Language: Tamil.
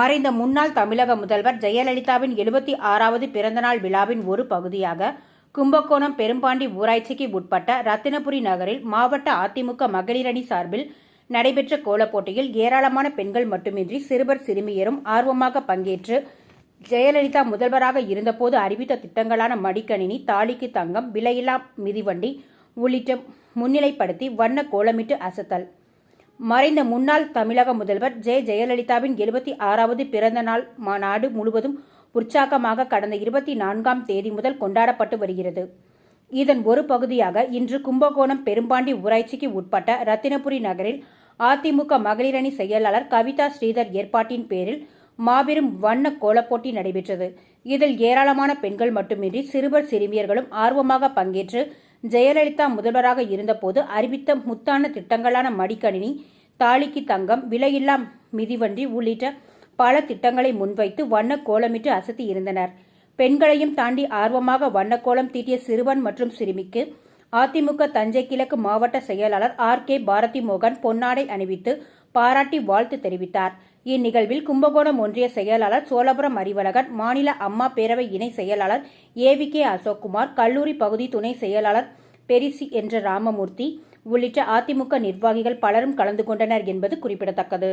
மறைந்த முன்னாள் தமிழக முதல்வர் ஜெயலலிதாவின் எழுபத்தி ஆறாவது பிறந்தநாள் விழாவின் ஒரு பகுதியாக கும்பகோணம் பெரும்பாண்டி ஊராட்சிக்கு உட்பட்ட ரத்தினபுரி நகரில் மாவட்ட அதிமுக மகளிரணி சார்பில் நடைபெற்ற கோலப்போட்டியில் ஏராளமான பெண்கள் மட்டுமின்றி சிறுவர் சிறுமியரும் ஆர்வமாக பங்கேற்று ஜெயலலிதா முதல்வராக இருந்தபோது அறிவித்த திட்டங்களான மடிக்கணினி தாலிக்கு தங்கம் விலையில்லா மிதிவண்டி உள்ளிட்ட முன்னிலைப்படுத்தி வண்ண கோலமிட்டு அசத்தல். மறைந்த முன்னாள் தமிழக முதல்வர் ஜெ. ஜெயலலிதாவின் எழுபத்தி ஆறாவது பிறந்த நாள் மா- நாடு முழுவதும் உற்சாகமாக கடந்த இருபத்தி நான்காம் தேதி முதல் கொண்டாடப்பட்டு வருகிறது. இதன் ஒரு பகுதியாக இன்று கும்பகோணம் பெரும்பாண்டி ஊராட்சிக்கு உட்பட்ட ரத்தினபுரி நகரில் அதிமுக மகளிரணி செயலாளர் கவிதா ஸ்ரீதர் ஏற்பாட்டின் பேரில் மாபெரும் வண்ண கோலப்போட்டி நடைபெற்றது. இதில் ஏராளமான பெண்கள் மட்டுமின்றி சிறுவர் சிறுமியர்களும் ஆர்வமாக பங்கேற்று ஜெயலலிதா முதல்வராக இருந்தபோது அறிவித்த முத்தான திட்டங்களான மடிக்கணினி தாலிக்கு தங்கம் விலையில்லா மிதிவண்டி உள்ளிட்ட பல திட்டங்களை முன்வைத்து வண்ண கோலமிட்டு அசத்தி இருந்தனர். பெண்களையும் தாண்டி ஆர்வமாக வண்ணக்கோலம் தீட்டிய சிறுவன் மற்றும் சிறுமிக்கு அதிமுக தஞ்சை கிழக்கு மாவட்ட செயலாளர் ஆர் கே பாரதி மோகன் பொன்னாடை அணிவித்து பாராட்டி வாழ்த்து தெரிவித்தார். இந்நிகழ்வில் கும்பகோணம் ஒன்றிய செயலாளர் சோழபுரம் அறிவழகன் மாநில அம்மா பேரவை இணை செயலாளர் ஏவி கே அசோக்குமார் கல்லூரி பகுதி துணை செயலாளர் பெரிசி என்ற ராமமூர்த்தி உள்ளிட்ட அதிமுக நிர்வாகிகள் பலரும் கலந்து கொண்டனர் என்பது குறிப்பிடத்தக்கது.